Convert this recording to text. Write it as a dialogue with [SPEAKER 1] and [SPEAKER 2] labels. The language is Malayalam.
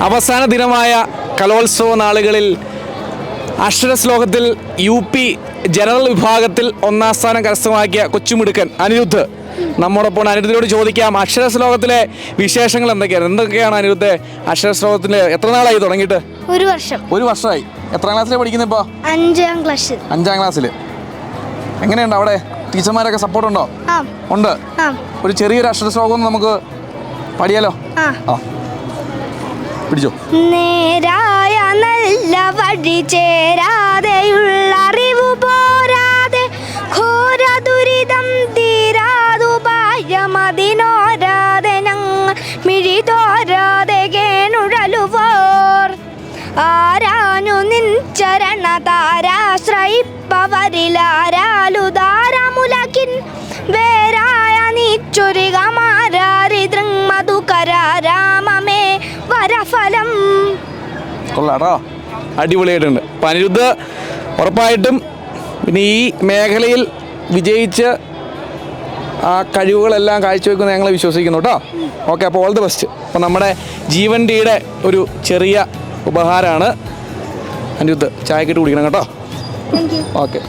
[SPEAKER 1] അവസാന ദിനമായ കലോത്സവ നാളുകളിൽ അക്ഷരശ്ലോകത്തിൽ യു പി ജനറൽ വിഭാഗത്തിൽ ഒന്നാം സ്ഥാനം കരസ്ഥമാക്കിയ കൊച്ചുമിടുക്കൻ അനിരുദ്ധ്. നമ്മോടൊപ്പം അനിരുദ്ധിനോട് ചോദിക്കാം അക്ഷരശ്ലോകത്തിലെ വിശേഷങ്ങൾ എന്തൊക്കെയാണ്? എന്തൊക്കെയാണ് അനിരുദ്ധ്? അക്ഷരശ്ലോകത്തിൽ എത്ര നാളായി തുടങ്ങിയിട്ട്?
[SPEAKER 2] ഒരു വർഷം.
[SPEAKER 1] ഒരു വർഷമായി. എത്രാം ക്ലാസ്സിലെ പഠിക്കുന്നത് ഇപ്പോ?
[SPEAKER 2] അഞ്ചാം ക്ലാസ്.
[SPEAKER 1] അഞ്ചാം ക്ലാസ്സിൽ എങ്ങനെയുണ്ട് അവിടെ? ടീച്ചർമാരൊക്കെ സപ്പോർട്ട് ഉണ്ടോ? ഉണ്ട്. ഒരു ചെറിയൊരു അക്ഷരശ്ലോകം ശ്ലോകം നമുക്ക് പഠിയാലോ?
[SPEAKER 2] ആ.
[SPEAKER 1] പിടിച്ചോ.
[SPEAKER 2] നേരായ നല്ല വഴി ചേരാതെയുള്ള അറിവ് പോരാതെ ഘോര ദുരിതം തീരാതുപായമതിനോരാതെ ഞങ്ങൾ മിഴി തോരാതെ കേണുഴലുവോർ. ആരാനു നിൻ ചരണ താരാശ്രയിപ്പവരിലാരാലുദാരമുലകിൻ വേരായ നീ നീച്ചൊരികമാരാരി വരഫലം
[SPEAKER 1] കൊള്ളാട്ടോ. അടിപൊളിയായിട്ടുണ്ട്. അനിരുദ്ധ ഉറപ്പായിട്ടും പിന്നെ ഈ മേഖലയിൽ വിജയിച്ച് ആ കഴിവുകളെല്ലാം കാഴ്ചവെക്കുന്ന ഞങ്ങൾ വിശ്വസിക്കുന്നു കേട്ടോ. ഓക്കെ അപ്പോൾ ഓൾ ദി ബെസ്റ്റ് അപ്പോൾ നമ്മുടെ ജീവൻ ഡിയുടെ ഒരു ചെറിയ ഉപഹാരമാണ്. അനിരുദ്ധ ചായക്കിട്ട് കുടിക്കണം കേട്ടോ. ഓക്കെ.